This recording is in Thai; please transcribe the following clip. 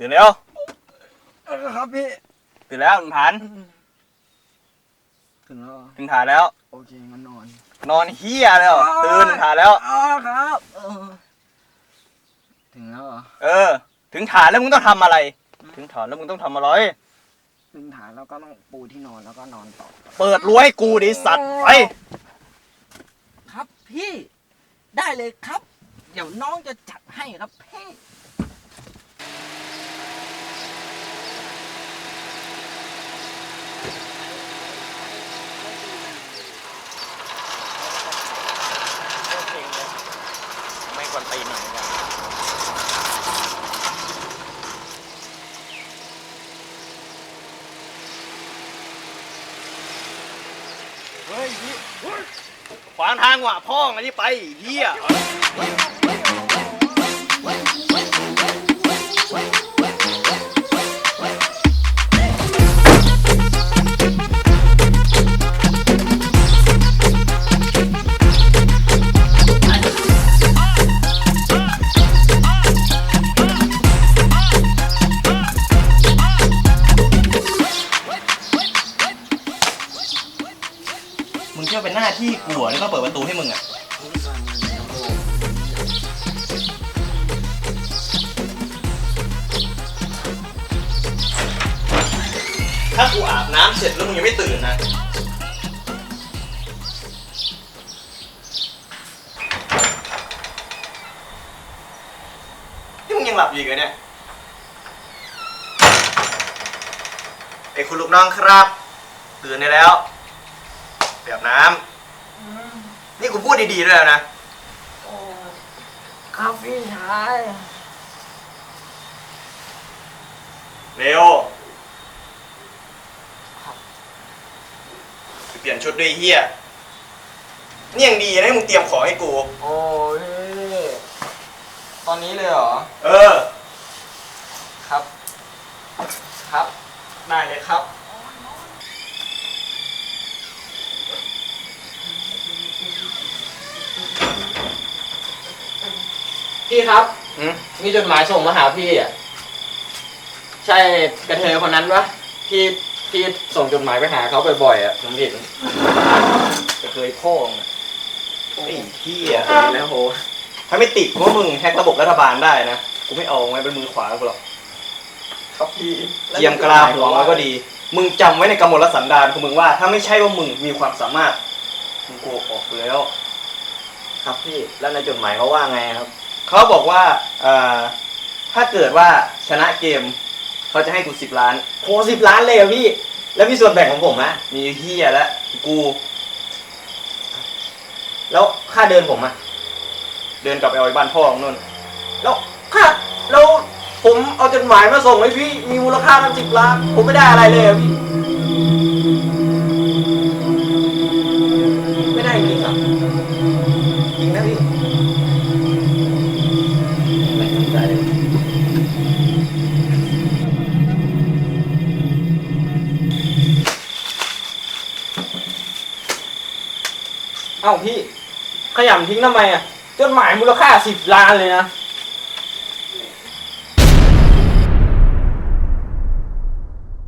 ตื่นแล้ว ครับพี่ตื่นแล้วถึงฐาน ถึงแล้วเหรอถึงฐานแล้ว โอเคงั้นนอนนอนเฮียแล้ว ตื่นถึงฐานแล้ว อ๋อครับเออถึงแล้วเหรอเออ ถึงฐานแล้วมึงต้องทำอะไร ถึงฐานแล้วมึงต้องทำอะไร ถึงฐานแล้วก็ต้องปูที่นอนแล้วก็นอนต่อ เปิดรั้วให้กูดิสัตว์ไป ครับพี่ ได้เลยครับ เดี๋ยวน้องจะจัดให้ครับพี่ ไม่ควรตี หน่อยกันเฮ้ยขวางทางว่ะพ่องอันนี้ไปเฮีย มึงเชื่อเป็นหน้าที่กูเหรอนี่ก็เปิดประตูให้มึงอะ ถ้ากูอาบน้ำเสร็จแล้วมึงยังไม่ตื่นนะ นี่มึงยังหลับอยู่อีกเหรอเนี่ย ไอ้คุณลูกน้องครับ ตื่นได้แล้ว เปียบน้ำนี่กูพูดดีๆด้วยนะครับพี่ชายเร็วไปเปลี่ยนชุดด้วยไอ้เฮียนี่ยังดีนะที่มึงเตรียมของให้กู โอ้ยตอนนี้เลยเหรอ เออ ครับ ครับ ได้เลยครับ ครับอืม มีจดหมายส่งมาหาพี่อะ ใช่กระเทยคนนั้นปะที่ที่ส่งจดหมายไปหาเขาบ่อยๆอะผมเห็นจะเคยพ่องอะไอ้เฮียแล้วโหถ้าไม่ติดว่ามึงแฮกระบบรัฐบาลได้นะ กูไม่เอาไว้เป็นมือขวากูหรอกครับพี่เตรียมกลาหัวไว้ก็ดี มึงจำไว้ในกำมลสันดานของมึงว่า ถ้าไม่ใช่ว่ามึงมีความสามารถ มึงโกหกออกไปแล้ว ครับพี่ แล้วในจดหมายเขาว่าไงครับ เขาบอกว่าเอ่อถ้าเกิดว่าชนะเกม เขาจะให้กูสิบล้าน โหสิบล้านเลยเหรอพี่ แล้วมีส่วนแบ่งของผมอะมีเฮียแล้วกู แล้วค่าเดินผมอะเดินกลับไปเอาไอ้บ้านพ่อของนุ่น แล้วค่าแล้วผมเอาจดหมายมาส่งให้พี่ มีมูลค่าตั้งสิบล้าน ผมไม่ได้อะไรเลยเหรอพี่ เอ้าพี่ ขยำทิ้งทำไมอะ จดหมายมูลค่าสิบล้านเลยนะ